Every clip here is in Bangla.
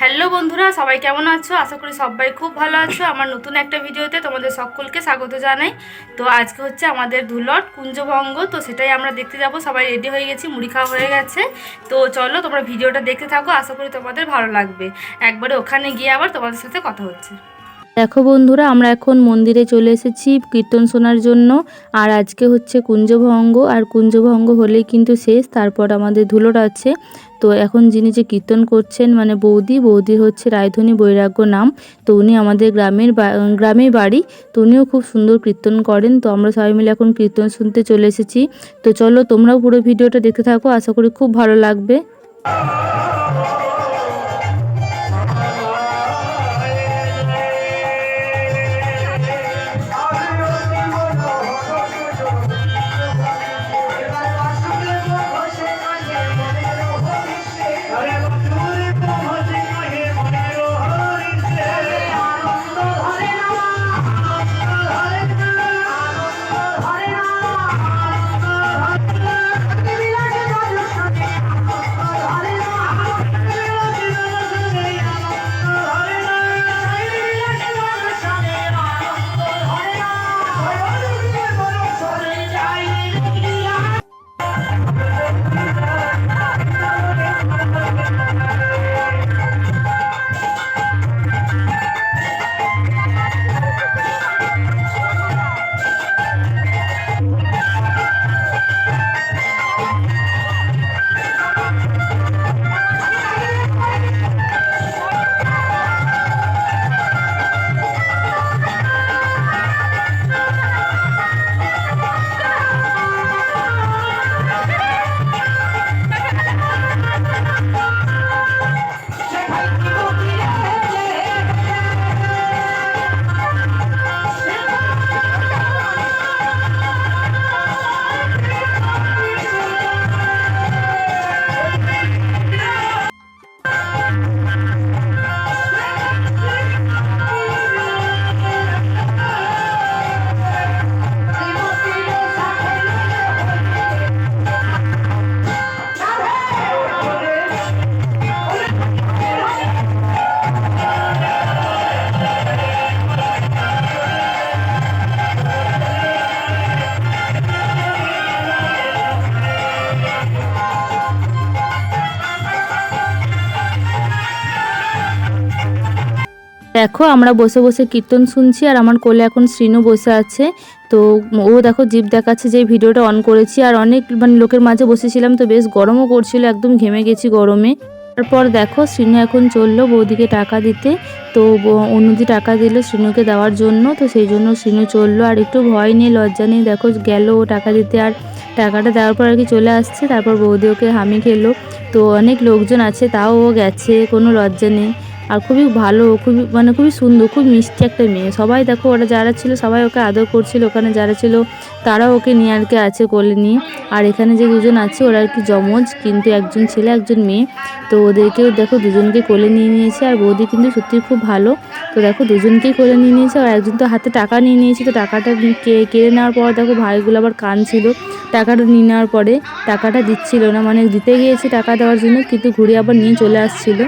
হ্যালো বন্ধুরা, সবাই কেমন আছো? আশা করি সবাই খুব ভালো আছো। আমার নতুন একটা ভিডিওতে তোমাদের সকলকে স্বাগত জানাই। তো আজকে হচ্ছে আমাদের ধুলট কুঞ্জভঙ্গ, তো সেটাই আমরা দেখতে যাব। সবাই রেডি হয়ে গেছি, মুড়ি খাওয়া হয়ে গেছে। তো চলো তোমরা ভিডিওটা দেখতে থাকো, আশা করি তোমাদের ভালো লাগবে। একবারে ওখানে গিয়ে আবার তোমাদের সাথে কথা হচ্ছে। দেখো বন্ধুরা, আমরা এখন মন্দিরে চলে এসেছি কীর্তন শোনার জন্য। আর আজকে হচ্ছে কুঞ্জভঙ্গ, আর কুঞ্জভঙ্গ হলেই কিন্তু শেষ, তারপর আমাদের ধুলোর আছে। তো এখন যিনি যে কীর্তন করছেন মানে বৌদি বৌদির হচ্ছে রায়ধনী বৈরাগ্য নাম, তো উনি আমাদের গ্রামের গ্রামেই বাড়ি, তো উনিও খুব সুন্দর কীর্তন করেন। তো আমরা সবাই মিলে এখন কীর্তন শুনতে চলে এসেছি। তো চলো তোমরাও পুরো ভিডিওটা দেখতে থাকো, আশা করি খুব ভালো লাগবে। দেখো, আমরা বসে বসে কীর্তন শুনছি আর আমার কোলে এখন শ্রীনু বসে আছে। তো ও দেখো জিপ দেখাচ্ছে যে ভিডিওটা অন করেছি আর অনেক মানে লোকের মাঝে বসেছিলাম তো বেশ গরমও করছিল, একদম ঘেমে গেছি গরমে। তারপর দেখো, শ্রীনু এখন চলল বৌদিকে টাকা দিতে। তো অন্যদি টাকা দিল শ্রীনুকে দেওয়ার জন্য। তো সেই জন্য শ্রীনু চলল আর একটু ভয় নেই, লজ্জা নেই। দেখো, গেল ও টাকা দিতে আর টাকাটা দেওয়ার পর আর কি চলে আসছে। তারপর বৌদি ওকে হামি খেলো। তো অনেক লোকজন আছে, তাও ও গেছে, কোনো লজ্জা নেই। আর খুবই ভালো, খুবই মানে খুবই সুন্দর, খুব মিষ্টি একটা মেয়ে। সবাই দেখো, ওরা যারা ছিল, সবাই ওকে আদর করছিল। ওখানে যারা ছিল, তারাও ওকে নিয়ে আর কি আছে কোলে নিয়ে। আর এখানে যে দুজন আছে, ওরা আর কি জমজ কিন্তু একজন ছেলে, একজন মেয়ে। তো ওদেরকেও দেখো, দুজনকে কোলে নিয়ে নিয়েছে। আর বৌদি কিন্তু সত্যি খুব ভালো। তো দেখো, দুজনকেই কোলে নিয়ে নিয়েছে। আর একজন তো হাতে টাকা নিয়ে নিয়েছে। তো টাকাটা কে- কেড়ে নেওয়ার পর দেখো, ভাইগুলো আবার কানছিল টাকাটা নিয়ে নেওয়ার পরে টাকাটা দিচ্ছিল না। মানে দিতে গিয়েছে টাকা দেওয়ার জন্য, কিন্তু ঘুরে আবার নিয়ে চলে আসছিল।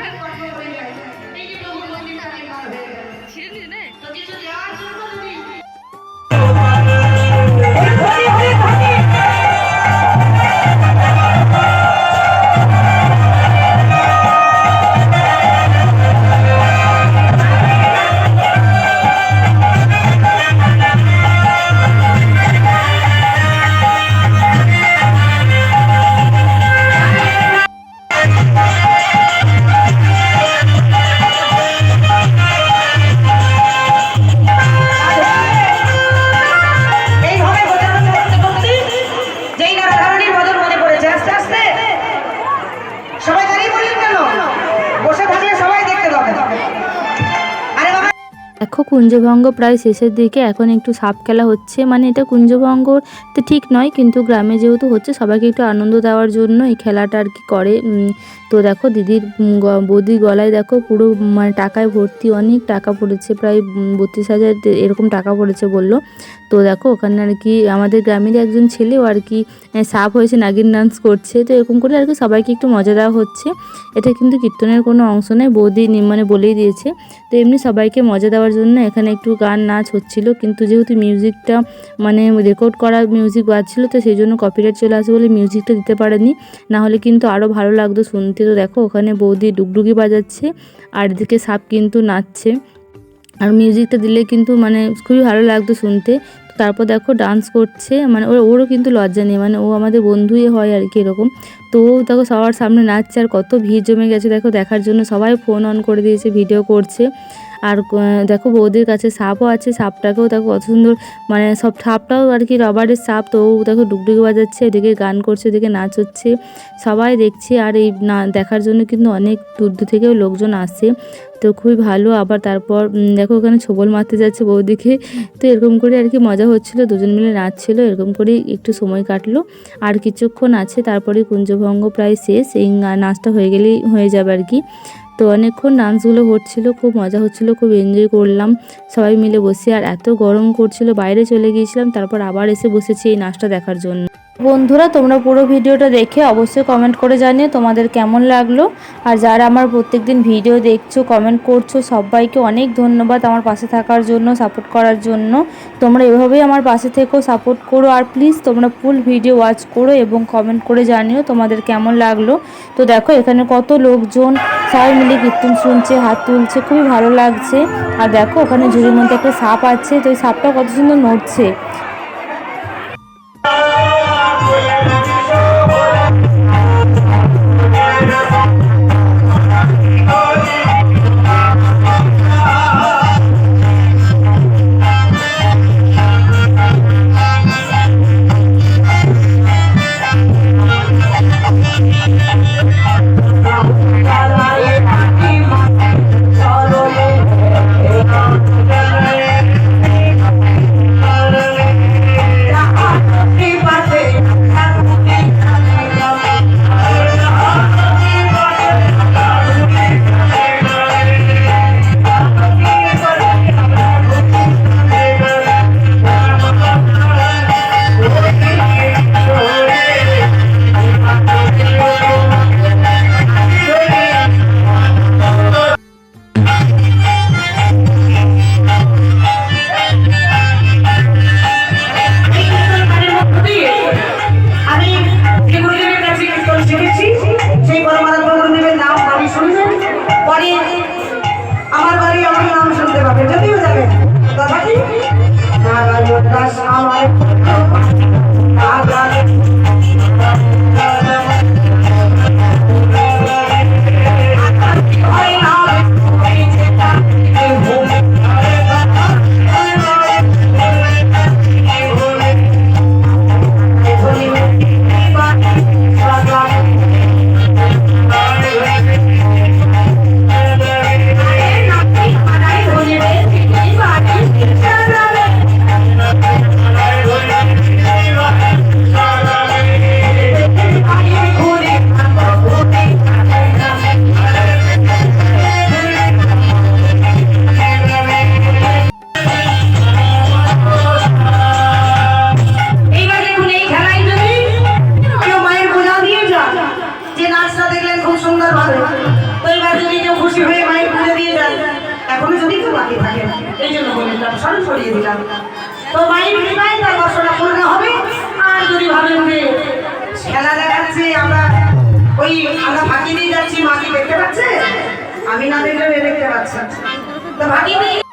দেখো কুঞ্জভঙ্গ প্রায় শেষের দিকে, এখন একটু সাপ খেলা হচ্ছে। মানে এটা কুঞ্জভঙ্গ তো ঠিক নয়, কিন্তু গ্রামে যেহেতু হচ্ছে, সবাইকে একটু আনন্দ দেওয়ার জন্য এই খেলাটা আর কি করে। তো দেখো দিদির বৌদির গলায় দেখো পুরো মানে টাকায় ভর্তি অনেক টাকা পড়েছে, প্রায় বত্রিশ হাজার এরকম টাকা পড়েছে বলল। তো দেখো ওখানে আর কি, আমাদের গ্রামের একজন ছেলেও আর কি সাপ হয়েছে, নাগিন ডান্স করছে। তো এরকম করে আর কি সবাইকে একটু মজা দেওয়া হচ্ছে। এটা কিন্তু কীর্তনের কোনো অংশ নয়, বৌদি মানে বলেই দিয়েছে। তো এমনি সবাইকে মজা দেওয়ার জন্য এখানে একটু গান নাচ হচ্ছিল। কিন্তু যেহেতু মিউজিকটা মানে রেকর্ড করা মিউজিক বাজছিল, তো সেই জন্য কপিরাইট চলে আসে বলে মিউজিকটা দিতে পারেনি। না হলে কিন্তু আরও ভালো লাগতো শুনতে। তো দেখো, ওখানে বৌদি ডুগডুগি বাজাচ্ছে, আর এদিকে সাপ কিন্তু নাচছে। আর মিউজিকটা দিলে কিন্তু মানে খুবই ভালো লাগতো শুনতে। তারপর দেখো ডান্স করছে মানে ওর, ওরও কিন্তু লজ্জা নেই মানে ও আমাদের বন্ধুই হয় আর কি এরকম। তো ও দেখো সবার সামনে নাচছে, আর কত ভিড় জমে গেছে। দেখো দেখার জন্য সবাই ফোন অন করে দিয়েছে ভিডিও করছে। আর দেখো বৌদির কাছে সাপও আছে, সাপটাকেও দেখো কত সুন্দর মানে সব সাপটাও আর কি রবারের সাপ, তো দেখো ডুগডুগি বাজাচ্ছে, এদিকে গান করছে, এদিকে নাচ হচ্ছে সবাই দেখছে, আর এই না, দেখার জন্য কিন্তু অনেক দূর দূর থেকেও লোকজন আসে, তো খুবই ভালো, আবার তারপর দেখো ওখানে ছোবল মারতে যাচ্ছে বৌদিকে, তো এরকম করে আর কি মজা হচ্ছিল, দুজন মিলে নাচছিলো, এরকম করেই একটু সময় কাটলো, আর কিছুক্ষণ আছে, তারপরে কুঞ্জভঙ্গ প্রায় শেষ, এই নাচটা হয়ে গেলেই হয়ে যাবে আর কি তো অনেকক্ষণ ডান্সগুলো হচ্ছিল, খুব মজা হচ্ছিল, খুব এনজয় করলাম। সবাই মিলে বসে, আর এত গরম করছিল, বাইরে চলে গিয়েছিলাম, তারপর আবার এসে বসেছি এই নাচটা দেখার জন্য। বন্ধুরা, তোমরা পুরো ভিডিওটা দেখে অবশ্যই কমেন্ট করে জানিও তোমাদের কেমন লাগল। আর যারা আমার প্রত্যেকদিন ভিডিও দেখছ কমেন্ট করছ, সবাইকে অনেক ধন্যবাদ আমার পাশে থাকার জন্য সাপোর্ট করার জন্য। তোমরা এভাবেই আমার পাশে থেকেও সাপোর্ট করো, আর প্লিজ তোমরা ফুল ভিডিও ওয়াচ করো এবং কমেন্ট করে জানিও তোমাদের কেমন লাগল। তো দেখো, এখানে কত লোকজন সবাই মিলে কীর্তন শুনছে, হাত তুলছে, খুবই ভালো লাগছে। আর দেখো, ওখানে ঝুড়ির মধ্যে একটা সাপ আছে, তো এই সাপটা কত সুন্দর নড়ছে। যদি কেউ বাকি থাকে। এই জন্য বললাম স্মরণ সরিয়ে দিলাম। তো মায়ের কৃপায় তার বর্ষটা পূর্ণ হবে। আর যদি ভাবেন যে খেলা দেখাচ্ছে, আমরা ওই আমরা ফাঁকি দিয়ে যাচ্ছি, মা কি দেখতে পাচ্ছে? আমি না দেখলে দেখতে পাচ্ছি তো ফাঁকি দিয়ে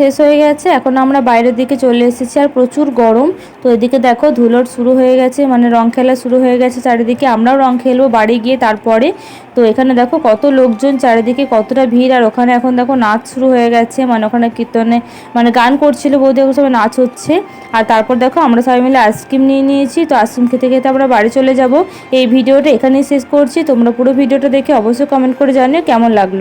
শেষ হয়ে গেছে, এখন আমরা বাইরের দিকে চলে এসেছি আর প্রচুর গরম। তো এদিকে দেখো ধুলোট শুরু হয়ে গেছে মানে রং খেলা শুরু হয়ে গেছে চারিদিকে, আমরাও রং খেলব বাড়ি গিয়ে তারপরে। তো এখানে দেখো কত লোকজন, চারিদিকে কতটা ভিড়, আর ওখানে এখন দেখো নাচ শুরু হয়ে গেছে মানে ওখানে কীর্তনে মানে গান করছিল বৌদি, এখন সবাই নাচ হচ্ছে। আর তারপর দেখো আমরা সবাই মিলে আইসক্রিম নিয়ে নিয়েছি, তো আইসক্রিম খেতে খেতে আমরা বাড়ি চলে যাব। এই ভিডিওটা এখানেই শেষ করছি, তোমরা পুরো ভিডিওটা দেখে অবশ্যই কমেন্ট করে জানিও কেমন লাগল।